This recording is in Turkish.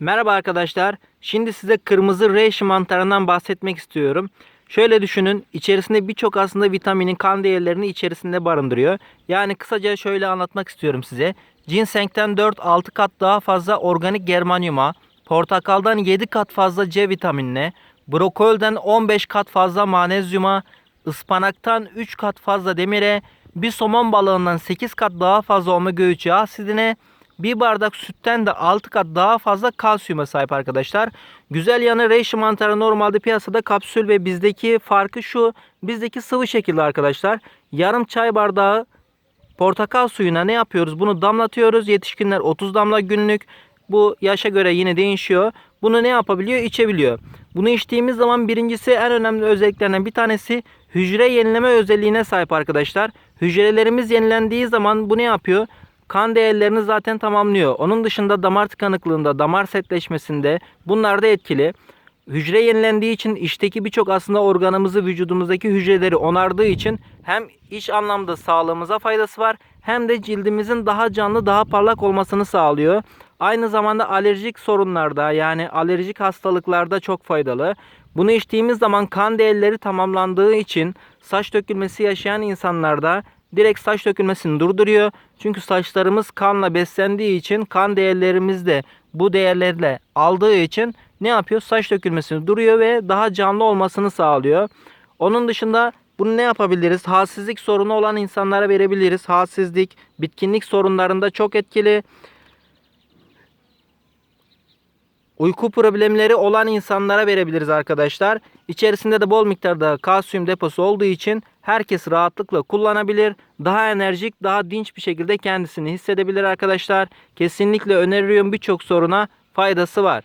Merhaba arkadaşlar. Şimdi size kırmızı reishi mantarından bahsetmek istiyorum. Şöyle düşünün. içerisinde birçok aslında vitaminin kan değerlerini içerisinde barındırıyor. Yani kısaca şöyle anlatmak istiyorum size. Ginseng'den 4-6 kat daha fazla organik germanyuma, portakaldan 7 kat fazla C vitaminine, brokolden 15 kat fazla manezyuma, ıspanaktan 3 kat fazla demire, bir somon balığından 8 kat daha fazla omega 3 yağ asidine, bir bardak sütten de 6 kat daha fazla kalsiyuma sahip arkadaşlar. Güzel yanı reishi mantarı normalde piyasada kapsül ve bizdeki farkı şu. Bizdeki sıvı şekilde arkadaşlar. Yarım çay bardağı portakal suyuna ne yapıyoruz? Bunu damlatıyoruz. Yetişkinler 30 damla günlük. Bu yaşa göre yine değişiyor. Bunu ne yapabiliyor? İçebiliyor. Bunu içtiğimiz zaman birincisi en önemli özelliklerinden bir tanesi hücre yenileme özelliğine sahip arkadaşlar. Hücrelerimiz yenilendiği zaman bu ne yapıyor? Kan değerlerini zaten tamamlıyor. Onun dışında damar tıkanıklığında, damar sertleşmesinde bunlar da etkili. Hücre yenilendiği için içteki birçok aslında organımızı vücudumuzdaki hücreleri onardığı için hem iç anlamda sağlığımıza faydası var hem de cildimizin daha canlı daha parlak olmasını sağlıyor. Aynı zamanda alerjik sorunlarda yani alerjik hastalıklarda çok faydalı. Bunu içtiğimiz zaman kan değerleri tamamlandığı için saç dökülmesi yaşayan insanlarda direkt saç dökülmesini durduruyor. Çünkü saçlarımız kanla beslendiği için kan değerlerimiz de bu değerlerle aldığı için ne yapıyor? Saç dökülmesini duruyor ve daha canlı olmasını sağlıyor. Onun dışında bunu ne yapabiliriz? Halsizlik sorunu olan insanlara verebiliriz. Halsizlik, bitkinlik sorunlarında çok etkili. Uyku problemleri olan insanlara verebiliriz arkadaşlar. İçerisinde de bol miktarda kalsiyum deposu olduğu için herkes rahatlıkla kullanabilir. Daha enerjik, daha dinç bir şekilde kendisini hissedebilir arkadaşlar. Kesinlikle öneriyorum birçok soruna faydası var.